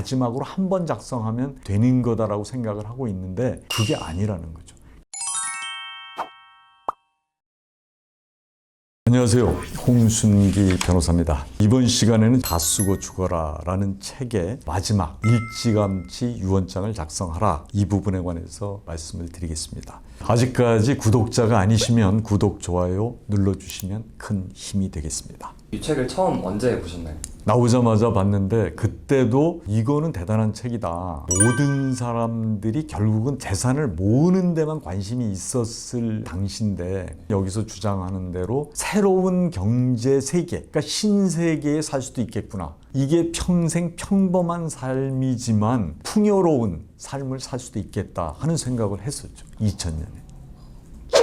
마지막으로 한 번 작성하면 되는 거다라고 생각을 하고 있는데 그게 아니라는 거죠. 안녕하세요. 홍순기 변호사입니다. 이번 시간에는 다 쓰고 죽어라 라는 책의 마지막 일찌감치 유언장을 작성하라 이 부분에 관해서 말씀을 드리겠습니다. 아직까지 구독자가 아니시면 구독, 좋아요 눌러주시면 큰 힘이 되겠습니다. 이 책을 처음 언제 보셨나요? 나오자마자 봤는데 그때도 이거는 대단한 책이다. 모든 사람들이 결국은 재산을 모으는 데만 관심이 있었을 당시인데 여기서 주장하는 대로 새로운 경제 세계, 그러니까 신세계에 살 수도 있겠구나. 이게 평생 평범한 삶이지만 풍요로운 삶을 살 수도 있겠다 하는 생각을 했었죠. 2000년에.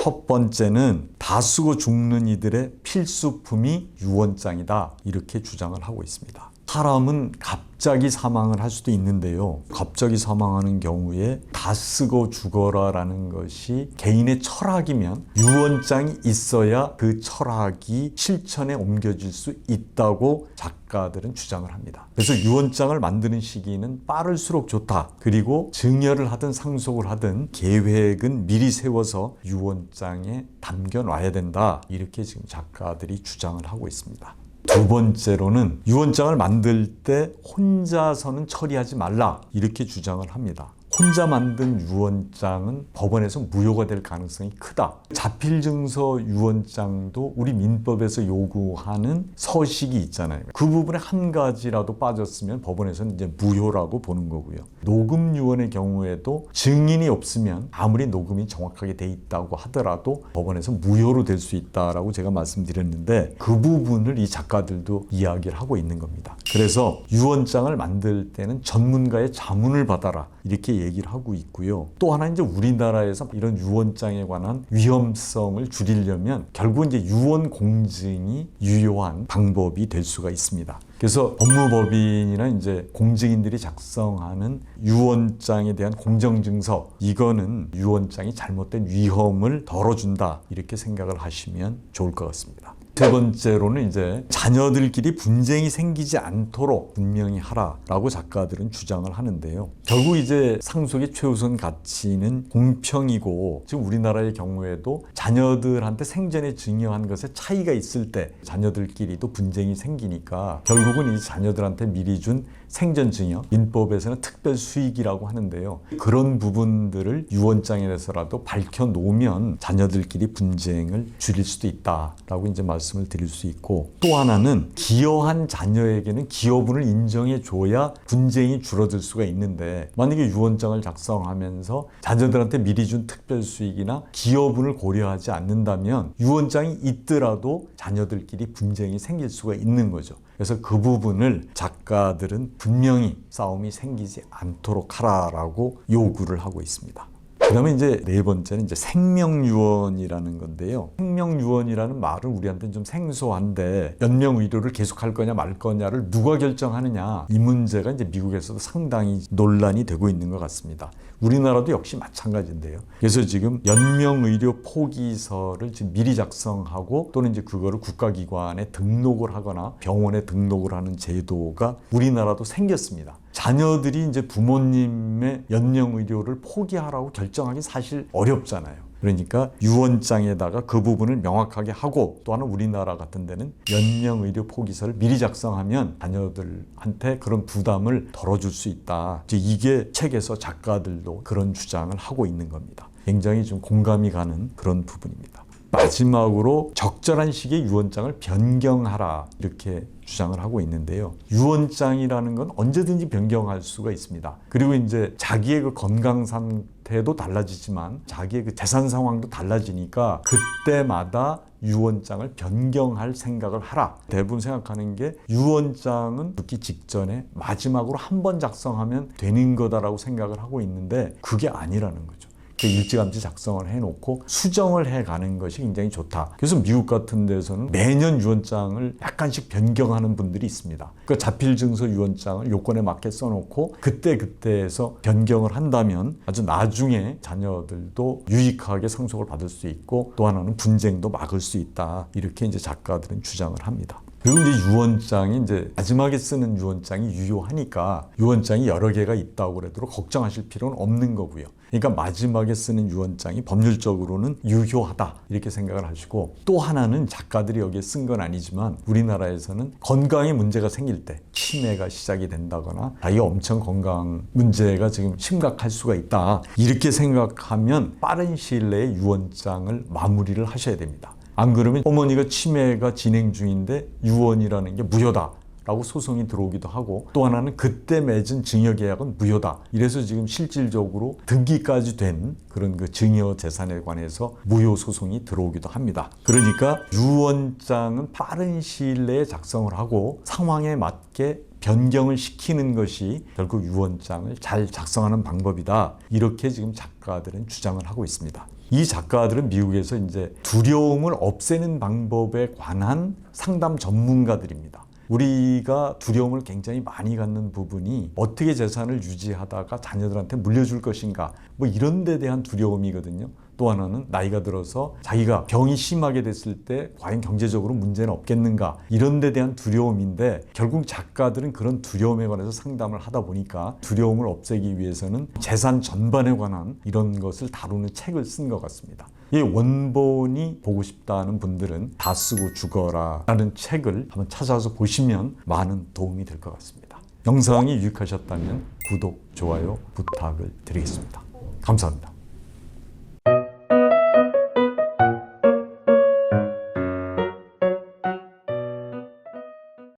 첫 번째는 다 쓰고 죽는 이들의 필수품이 유언장이다. 이렇게 주장을 하고 있습니다. 사람은 갑자기 사망을 할 수도 있는데요. 갑자기 사망하는 경우에 다 쓰고 죽어라라는 것이 개인의 철학이면 유언장이 있어야 그 철학이 실천에 옮겨질 수 있다고 작가들은 주장을 합니다. 그래서 유언장을 만드는 시기는 빠를수록 좋다. 그리고 증여를 하든 상속을 하든 계획은 미리 세워서 유언장에 담겨 놔야 된다. 이렇게 지금 작가들이 주장을 하고 있습니다. 두 번째로는 유언장을 만들 때 혼자서는 처리하지 말라 이렇게 주장을 합니다. 혼자 만든 유언장은 법원에서 무효가 될 가능성이 크다. 자필 증서 유언장도 우리 민법에서 요구하는 서식이 있잖아요. 그 부분에 한 가지라도 빠졌으면 법원에서는 이제 무효라고 보는 거고요. 녹음 유언의 경우에도 증인이 없으면 아무리 녹음이 정확하게 돼 있다고 하더라도 법원에서 무효로 될 수 있다라고 제가 말씀드렸는데 그 부분을 이 작가들도 이야기를 하고 있는 겁니다. 그래서 유언장을 만들 때는 전문가의 자문을 받아라 이렇게 얘기를 하고 있고요. 또 하나 이제 우리나라에서 이런 유언장에 관한 위험성을 줄이려면 결국 이제 유언 공증이 유효한 방법이 될 수가 있습니다. 그래서 법무법인이나 이제 공증인들이 작성하는 유언장에 대한 공정증서 이거는 유언장이 잘못된 위험을 덜어준다 이렇게 생각을 하시면 좋을 것 같습니다. 세 번째로는 이제 자녀들끼리 분쟁이 생기지 않도록 분명히 하라라고 작가들은 주장을 하는데요. 결국 이제 상속의 최우선 가치는 공평이고 지금 우리나라의 경우에도 자녀들한테 생전에 증여한 것에 차이가 있을 때 자녀들끼리도 분쟁이 생기니까 결국은 이 자녀들한테 미리 준 생전 증여 민법에서는 특별 수익이라고 하는데요. 그런 부분들을 유언장에서라도 밝혀 놓으면 자녀들끼리 분쟁을 줄일 수도 있다라고 이제 말씀을 드릴 수 있고 또 하나는 기여한 자녀에게는 기여분을 인정해 줘야 분쟁이 줄어들 수가 있는데 만약에 유언장을 작성하면서 자녀들한테 미리 준 특별 수익이나 기여분을 고려하지 않는다면 유언장이 있더라도 자녀들끼리 분쟁이 생길 수가 있는 거죠. 그래서 그 부분을 작가들은 분명히 싸움이 생기지 않도록 하라라고 요구를 하고 있습니다. 그 다음에 이제 네 번째는 이제 생명유언이라는 건데요. 생명유언이라는 말은 우리한테는 좀 생소한데 연명의료를 계속할 거냐 말 거냐를 누가 결정하느냐 이 문제가 이제 미국에서도 상당히 논란이 되고 있는 것 같습니다. 우리나라도 역시 마찬가지인데요. 그래서 지금 연명의료 포기서를 지금 미리 작성하고 또는 이제 그거를 국가기관에 등록을 하거나 병원에 등록을 하는 제도가 우리나라도 생겼습니다. 자녀들이 이제 부모님 의 연명의료를 포기하라고 결정하기 사실 어렵잖아요. 그러니까 유언장에다가 그 부분을 명확하게 하고 또 하나 우리나라 같은 데는 연명의료 포기서를 미리 작성하면 자녀들한테 그런 부담을 덜어줄 수 있다. 이게 책에서 작가들도 그런 주장을 하고 있는 겁니다. 굉장히 좀 공감이 가는 그런 부분입니다. 마지막으로 적절한 시기에 유언장을 변경하라 이렇게 주장을 하고 있는데요. 유언장이라는 건 언제든지 변경할 수가 있습니다. 그리고 이제 자기의 그 건강 상태도 달라지지만 자기의 그 재산 상황도 달라지니까 그때마다 유언장을 변경할 생각을 하라. 대부분 생각하는 게 유언장은 죽기 직전에 마지막으로 한 번 작성하면 되는 거다라고 생각을 하고 있는데 그게 아니라는 거죠. 그 일찌감치 작성을 해놓고 수정을 해가는 것이 굉장히 좋다. 그래서 미국 같은 데서는 매년 유언장을 약간씩 변경하는 분들이 있습니다. 그 자필 증서 유언장을 요건에 맞게 써놓고 그때 그때에서 변경을 한다면 아주 나중에 자녀들도 유익하게 상속을 받을 수 있고 또 하나는 분쟁도 막을 수 있다. 이렇게 이제 작가들은 주장을 합니다. 그리고 이제 유언장이 이제 마지막에 쓰는 유언장이 유효하니까 유언장이 여러 개가 있다고 그래도 걱정하실 필요는 없는 거고요. 그러니까 마지막에 쓰는 유언장이 법률적으로는 유효하다 이렇게 생각을 하시고 또 하나는 작가들이 여기에 쓴 건 아니지만 우리나라에서는 건강에 문제가 생길 때 치매가 시작이 된다거나 자기가 엄청 건강 문제가 지금 심각할 수가 있다 이렇게 생각하면 빠른 시일 내에 유언장을 마무리를 하셔야 됩니다. 안 그러면 어머니가 치매가 진행 중인데 유언이라는 게 무효다. 라고 소송이 들어오기도 하고 또 하나는 그때 맺은 증여계약은 무효다. 이래서 지금 실질적으로 등기까지 된 그런 그 증여 재산에 관해서 무효 소송이 들어오기도 합니다. 그러니까 유언장은 빠른 시일 내에 작성을 하고 상황에 맞게 변경을 시키는 것이 결국 유언장을 잘 작성하는 방법이다. 이렇게 지금 작가들은 주장을 하고 있습니다. 이 작가들은 미국에서 이제 두려움을 없애는 방법에 관한 상담 전문가들입니다. 우리가 두려움을 굉장히 많이 갖는 부분이 어떻게 재산을 유지하다가 자녀들한테 물려줄 것인가 뭐 이런 데 대한 두려움이거든요. 또 하나는 나이가 들어서 자기가 병이 심하게 됐을 때 과연 경제적으로 문제는 없겠는가 이런 데 대한 두려움인데 결국 작가들은 그런 두려움에 관해서 상담을 하다 보니까 두려움을 없애기 위해서는 재산 전반에 관한 이런 것을 다루는 책을 쓴 것 같습니다. 이 원본이 보고 싶다는 분들은 다 쓰고 죽어라 라는 책을 한번 찾아서 보시면 많은 도움이 될 것 같습니다. 영상이 유익하셨다면 구독, 좋아요 부탁을 드리겠습니다. 감사합니다.